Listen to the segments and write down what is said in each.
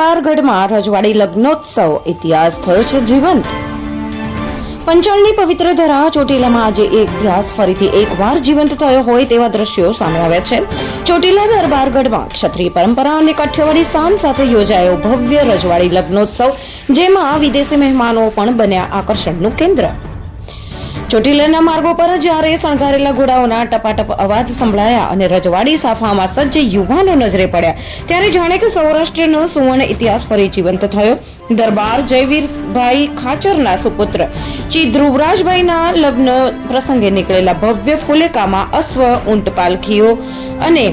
દરબારગઢમાં રજવાડી લગ્નોત્સવ ઇતિહાસ થયો છે જીવંત. પંચાળની પવિત્ર ધરા ચોટીલામાં આજે એક ઇતિહાસ ફરીથી એકવાર જીવંત થયો હોય તેવા દ્રશ્યો સામે આવ્યા છે. ચોટીલા દરબારગઢમાં ક્ષત્રિય પરંપરા અને કઠ્યવાડી સાન સાથે યોજાયો ભવ્ય રજવાડી લગ્નોત્સવ, જેમાં વિદેશી મહેમાનો પણ બન્યા આકર્ષણનું કેન્દ્ર. ચોટીલાના માર્ગો પર જ્યારે શણગારેલા ઘોડાઓના ટપાટપ અવાજ સંભળાયા અને રજવાડી સાફામાં સજ્જ યુવાનો નજરે પડ્યા, ત્યારે જાણે કે સૌરાષ્ટ્રનો સુવર્ણ ઇતિહાસ ફરી જીવંત થયો. દરબાર જયવીરભાઈ ખાચરના સુપુત્ર, ચી ધ્રુવરાજભાઈના લગ્ન પ્રસંગે નીકળેલા ભવ્ય ફુલેકામાં અશ્વ ઊંટ પાલખીઓ અને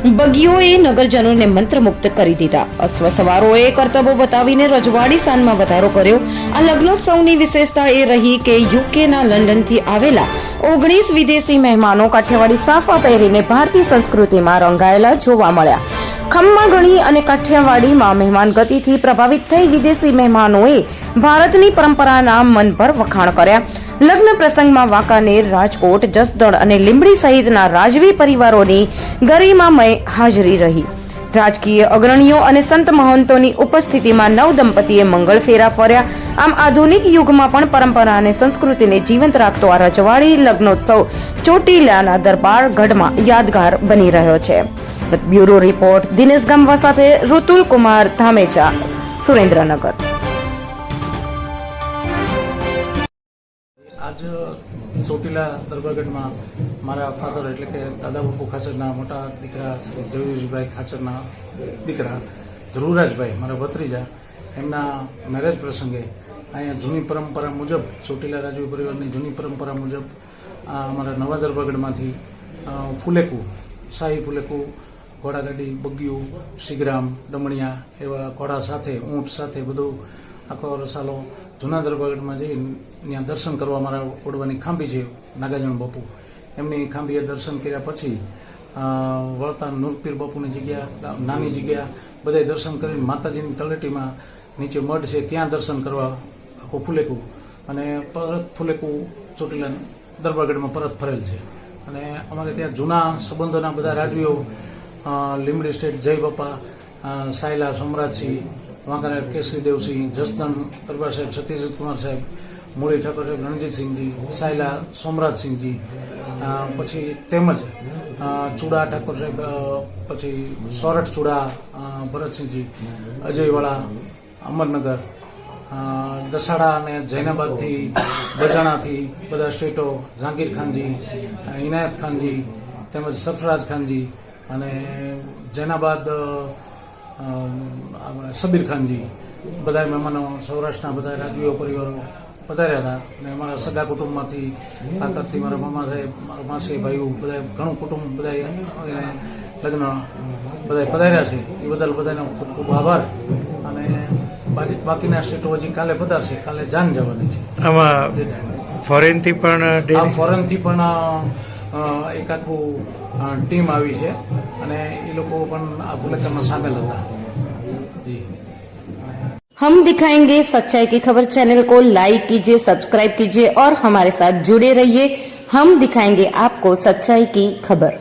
બગીઓએ નગરજનોને મંત્રમુગ્ધ કરી દીધા. અશ્વ સવારોએ કરતબો બતાવીને રજવાડી સાનમાં વધારો કર્યો. આ લગ્નોત્સવની વિશેષતા એ રહી કે યુકેના લંડનથી આવેલા ઓગણીસ વિદેશી મહેમાનો કાઠિયાવાડી સાફા પહેરીને ભારતીય સંસ્કૃતિમાં રંગાયેલા જોવા મળ્યા. ખમ્મા ગણી અને કાઠિયાવાડીમાં મહેમાન ગતિથી પ્રભાવિત થઈ વિદેશી મહેમાનોએ ભારતની પરંપરાના મન પર વખાણ કર્યા. લગ્ન પ્રસંગમાં વાંકાનેર, રાજકોટ, જસદણ અને લીંબડી સહિતના રાજવી પરિવારોની ગરિમામય હાજરી રહી. રાજકીય અગ્રણીઓ અને સંત મહંતોની ઉપસ્થિતિમાં નવ દંપતીએ મંગળ ફેરા ફર્યા. આમ આધુનિક યુગમાં પણ પરંપરા અને સંસ્કૃતિને જીવંત રાખતો આ રજવાડી લગ્નોત્સવ ચોટીલાના દરબાર ગઢમાં યાદગાર બની રહ્યો છે. બ્યુરો રિપોર્ટ દિનેશ ગામવા સાથે ઋતુલ કુમાર ધામેચા, સુરેન્દ્રનગર. આજ ચોટીલા દરબારગઢમાં મારા ફાધર એટલે કે દાદા બાપુ ખાચરના મોટા દીકરા જયુરભાઈ ખાચરના દીકરા ધ્રુવરાજભાઈ, મારા ભત્રીજા, એમના મેરેજ પ્રસંગે અહીંયા જૂની પરંપરા મુજબ, ચોટીલા રાજવી પરિવારની જૂની પરંપરા મુજબ અમારા નવા દરબારગઢમાંથી ફુલેકુ ફુલેકું, શાહી ફુલેકુ, ઘોડાગાડી બગીયું શિગરામ, ડમણિયા એવા ઘોડા સાથે, ઊંટ સાથે બધું આખો રસાલો જૂના દરબારગઢમાં જઈ ત્યાં દર્શન કરવા મારા ઓડવાની ખાંભી છે, નાગાજણ બાપુ. એમની ખાંભીએ દર્શન કર્યા પછી વળતા નૂરપીર બાપુની જગ્યા નાની જગ્યા, બધાય દર્શન કરીને માતાજીની તળેટીમાં નીચે મઢ છે, ત્યાં દર્શન કરવા આખું ફુલેકું. અને પરત ફુલેકું ચોટીલા દરબારગઢમાં પરત ફરેલ છે. અને અમારે ત્યાં જૂના સંબંધોના બધા રાજવીઓ લીમડી સ્ટેટ, જય બાપા સાયલા, સોમરાજસિંહ વાંકાનેર કેસરી દેવસિંહ, જસદણ દરબાર સાહેબ, સતીશજીત કુમાર સાહેબ મૂળી ઠાકોર સાહેબ રણજીતસિંહજી સાયલા સોમરાજસિંહજી પછી તેમજ ચૂડા ઠાકોર સાહેબ પછી સોરઠ ચુડા ભરતસિંહજી અજયવાળા, અમરનગર દસાડા અને જૈનાબાદથી, બજાણાથી બધા સ્ટેટો, જહાંગીર ખાનજી ઇનાયત ખાનજી, તેમજ સરફરાજ ખાનજી અને જૈનાબાદ આપણે સબીર ખાનજી બધા મહેમાનો સૌરાષ્ટ્રના બધા રાજવીઓ પરિવારો પધાર્યા હતા. અને અમારા સગા કુટુંબમાંથી ખાતરથી મારા મામા સાહેબ મારા માસી ભાઈઓ બધા ઘણું કુટુંબ બધા એને લગ્ન બધા પધાર્યા છે. એ બદલ બધાનો ખૂબ ખૂબ આભાર. અને બાકી બાકીના સ્ટેટો હજી કાલે પધારશે. કાલે જાન જવાની છે. આમાં ફોરેનથી પણ ફોરેનથી પણ અ, અ, એક આખું અ, ટીમ આવી છે અને એ લોકો પણ આ ફુલેકરમાં સામેલ હતા જી हम दिखाएंगे सच्चाई की खबर चैनल को लाइक कीजिए सब्सक्राइब कीजिए और हमारे साथ जुड़े रहिए हम दिखाएंगे आपको सच्चाई की खबर